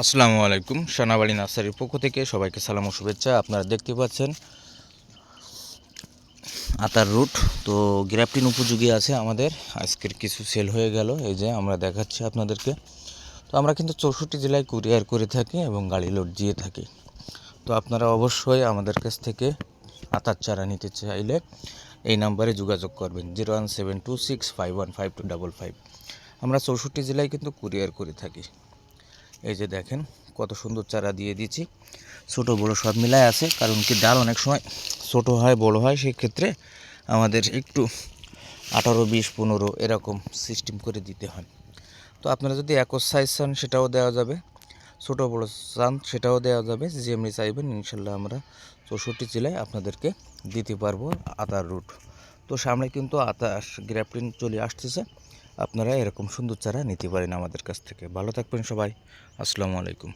আসসালামু আলাইকুম, সোনাবাড়ি নার্সারির পক্ষ থেকে সবাইকে সালাম ও শুভেচ্ছা। আপনারা দেখতে পাচ্ছেন আতার রুট। তো গ্রাফটিন উপযোগী আছে আমাদের। আজকের কিছু সেল হয়ে গেল। এই যে আমরা দেখাচ্ছি আপনাদেরকে। তো আমরা কিন্তু চৌষট্টি জেলায় কুরিয়ার করে থাকি এবং গাড়ি লোড দিয়ে থাকি। তো আপনারা অবশ্যই আমাদের কাছ থেকে আতার চারা নিতে চাইলে এই নাম্বারে যোগাযোগ করবেন। Zero one seven two six five one five two double five. আমরা চৌষট্টি জেলায় কিন্তু কুরিয়ার করে থাকি। এই যে দেখেন, কত সুন্দর চারা দিয়ে দিচ্ছি ছোট, বড় সব মিলায় আছে, কারণ কি ডাল অনেক সময় ছোট হয়, বড় হয়, সেই ক্ষেত্রে আমাদের একটু আঠারো, বিশ, পনেরো এরকম সিস্টেম করে দিতে হয়। তো আপনারা যদি একর সাইজ চান, সেটাও দেওয়া যাবে। ছোটো, বড়ো চান, সেটাও দেওয়া যাবে। যেমনি চাইবেন, ইনশাল্লাহ আমরা চৌষট্টি জেলায় আপনাদেরকে দিতে পারব আতার রুট তো সামনে কিন্তু আতার গ্রাফটিন চলে আসতেছে। আপনারা এরকম সুন্দর চারা নিতে পারেন আমাদের কাছ থেকে। ভালো থাকবেন সবাই। আসসালামু আলাইকুম।